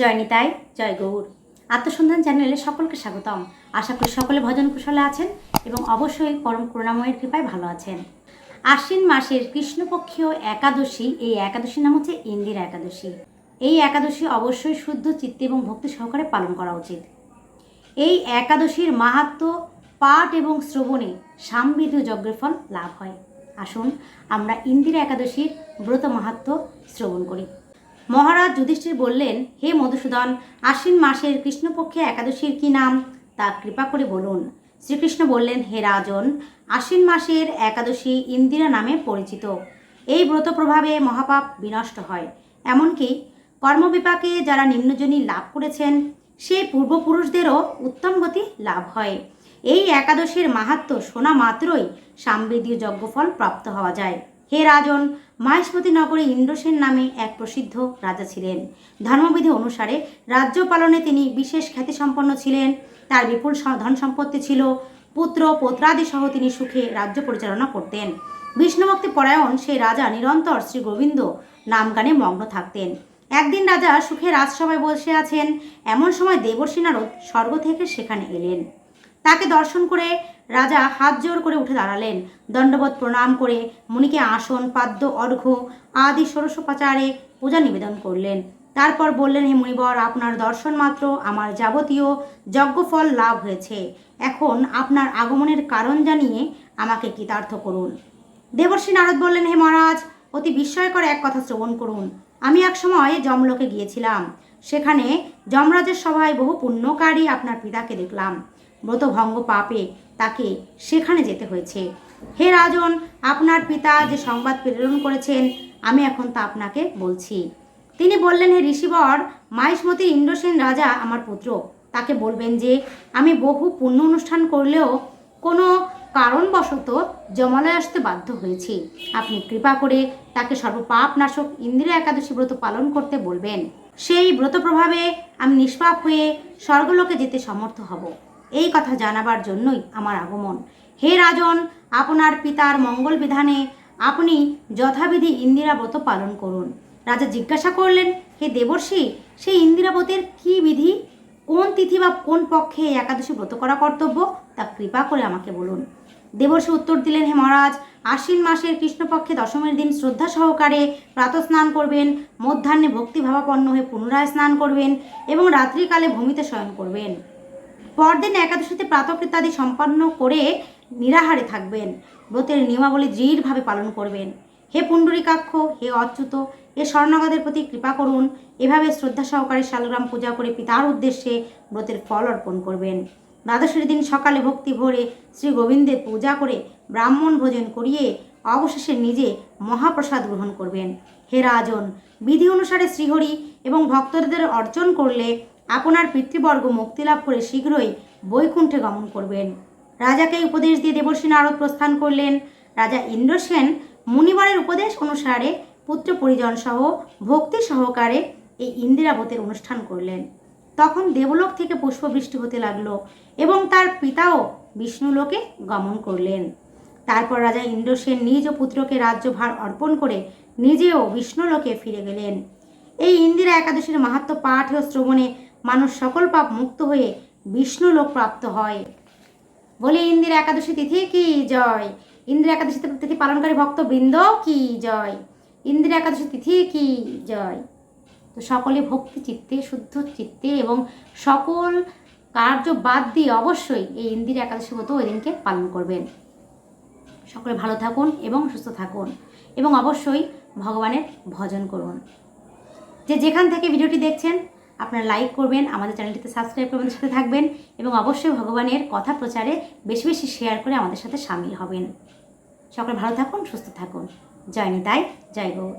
জয় নিতাই জয় গৌর। আত্মসন্ধান চ্যানেলে সকলকে স্বাগতম। আশা করি সকলে ভজন কুশলে আছেন এবং অবশ্যই পরম করুণাময়ের কৃপায় ভালো আছেন। আশ্বিন মাসের কৃষ্ণপক্ষীয় একাদশী, এই একাদশীর নাম হচ্ছে ইন্দিরা একাদশী। এই একাদশী অবশ্যই শুদ্ধ চিত্তে এবং ভক্তি সহকারে পালন করা উচিত। এই একাদশীর মাহাত্ম, পাঠ এবং শ্রবণে সামবিধ যজ্ঞের ফল লাভ হয়। আসুন আমরা ইন্দিরা একাদশীর ব্রত মাহাত্ম শ্রবণ করি। মহারাজ যুধিষ্ঠির বললেন, হে মধুসূদন, আশ্বিন মাসের কৃষ্ণপক্ষে একাদশীর কি নাম? তা কৃপা করে বলুন। শ্রীকৃষ্ণ বললেন, হে রাজন, আশ্বিন মাসের একাদশী ইন্দিরা নামে পরিচিত। এই ব্রত প্রভাবে মহাপাপ বিনষ্ট হয়। এমনকি কর্মবিপাকে যারা নিম্নজনী লাভ করেছেন সেই পূর্বপুরুষদেরও উত্তম গতি লাভ হয়। এই একাদশীর মাহাত্ম শোনা মাত্রই সামবেদীয় যজ্ঞফল প্রাপ্ত হওয়া যায়। হে রাজন মহেশমতি নগরে ইন্দ্রসেন নামে এক প্রসিদ্ধ রাজা ছিলেন। ধর্মবিধি অনুসারে রাজ্য পালনে তিনি বিশেষ খ্যাতিসম্পন্ন ছিলেন। তার বিপুল ধন সম্পত্তি ছিল, পুত্র, পোত্রাদি সহ তিনি সুখে রাজ্য পরিচালনা করতেন। বিষ্ণুভক্তি পরায়ণ সেই রাজা নিরন্তর শ্রী গোবিন্দ নাম গানে মগ্ন থাকতেন। একদিন রাজা সুখে রাজসভায় বসে আছেন। এমন সময় দেবর্ষী নারদ স্বর্গ থেকে সেখানে এলেন। তাকে দর্শন করে রাজা হাত জোর করে উঠে দাঁড়ালেন। দণ্ডবত প্রণাম করে মুনিকে আসন, পাদ্য, অর্ঘ্য আদি ষোড়শোপাচারে পূজা নিবেদন করলেন। তারপর বললেন, হে মুনিবর, আপনার দর্শন মাত্র আমার যাবতীয় যজ্ঞফল লাভ হয়েছে। এখন আপনার আগমনের কারণ জানিয়ে আমাকে কৃতার্থ করুন। দেবর্ষী নারদ বললেন, হে মহারাজ, অতি বিস্ময়কর এক কথা শ্রবণ করুন। আমি এক সময় যমলোকে গিয়েছিলাম। সেখানে যমরাজের সভায় বহু পুণ্যকারী আপনার পিতাকে দেখলাম। ব্রতভঙ্গ পাপে তাকে সেখানে যেতে হয়েছে। হে রাজন, আপনার পিতা যে সংবাদ প্রেরণ করেছেন, আমি এখন তা আপনাকে বলছি। তিনি বললেন, হে ঋষিবর মাইসমতি ইন্দ্রসেন রাজা আমার পুত্র। তাকে বলবেন যে, আমি বহু পুণ্য অনুষ্ঠান করলেও কোনো কারণবশত জমালয়ে আসতে বাধ্য হয়েছি। আপনি কৃপা করে তাকে সর্বপাপ নাশক ইন্দিরা একাদশী ব্রত পালন করতে বলবেন। সেই ব্রত প্রভাবে আমি নিষ্পাপ হয়ে স্বর্গলোকে যেতে সমর্থ হব। এই কথা জানাবার জন্যই আমার আগমন। হে রাজন, আপনার পিতার মঙ্গল বিধানে আপনি যথাবিধি ইন্দিরা ব্রত পালন করুন। রাজা জিজ্ঞাসা করলেন, হে দেবর্ষি, সেই ইন্দিরা ব্রতের কী বিধি? কোন তিথি বা কোন পক্ষে একাদশী ব্রত করা কর্তব্য? তা কৃপা করে আমাকে বলুন। দেবর্ষি উত্তর দিলেন হে মহারাজ, আশ্বিন মাসের কৃষ্ণপক্ষে দশমীর দিন শ্রদ্ধা সহকারে প্রাতঃ স্নান করবেন, মধ্যাহ্নে ভক্তিভাবাপন্ন হয়ে পুনরায় স্নান করবেন এবং রাত্রিকালে ভূমিতে শয়ন করবেন। পরদিন একাদশীতে প্রাতকৃতাদি সম্পন্ন করে নিরাহারে থাকবেন। ব্রতের নিয়মাবলী দৃঢ়ভাবে পালন করবেন। হে পুণ্ডরীকাক্ষ, হে অচ্যুত, এ স্বর্ণাগদের প্রতি কৃপা করুন। এভাবে শ্রদ্ধা সহকারে শালগ্রাম পূজা করে পিতার উদ্দেশ্যে ব্রতের ফল অর্পণ করবেন। দ্বাদশীর দিন সকালে ভক্তি ভরে শ্রী গোবিন্দের পূজা করে ব্রাহ্মণ ভোজন করিয়ে অবশেষে নিজে মহাপ্রসাদ গ্রহণ করবেন। হে রাজন, বিধি অনুসারে শ্রীহরি এবং ভক্তদের অর্জন করলে আপনার পিতৃবর্গ মুক্তি লাভ করে শীঘ্রই বৈকুণ্ঠে গমন করবেন। রাজাকে উপদেশ দিয়ে দেবর্ষী নারদ প্রস্থান করলেন। রাজা ইন্দ্রসেন মুনিবরের উপদেশ অনুসারে পুত্র পরিজন সহ ভক্তি সহকারে এই ইন্দিরাবতের অনুষ্ঠান করলেন। তখন দেবলোক থেকে পুষ্পবৃষ্টি হতে লাগল এবং তার পিতাও বিষ্ণুলোকে গমন করলেন। তারপর রাজা ইন্দ্রসেন নিজ পুত্রকে রাজ্যভার অর্পণ করে নিজেও বিষ্ণুলোকে ফিরে গেলেন। এই ইন্দিরা একাদশীর মাহাত্ম পাঠ ও শ্রবণে মানুষ সকল পাপ মুক্ত হয়ে বিষ্ণুলোক প্রাপ্ত হয়। বলে ইন্দিরা একাদশী তিথি কি জয়? ইন্দিরা একাদশী তিথি পালনকারী ভক্তবৃন্দ কি জয়? ইন্দিরা একাদশী তিথি কি জয়? তো সকলে ভক্তি চিত্তে, শুদ্ধ চিত্তে এবং সকল কার্য বাদ দিয়ে অবশ্যই এই ইন্দিরা একাদশী মতো ওই দিনকে পালন করবেন। সকলে ভালো থাকুন এবং সুস্থ থাকুন এবং অবশ্যই ভগবানের ভজন করুন। যে যেখান থেকে ভিডিওটি দেখছেন, আপনারা লাইক করবেন, আমাদের চ্যানেলটিতে সাবস্ক্রাইব করে আমাদের সাথে থাকবেন এবং অবশ্যই ভগবানের কথা প্রচারে বেশি বেশি শেয়ার করে আমাদের সাথে সামিল হবেন। সকলে ভালো থাকুন, সুস্থ থাকুন। জয় নিতাই, জয় গৌর।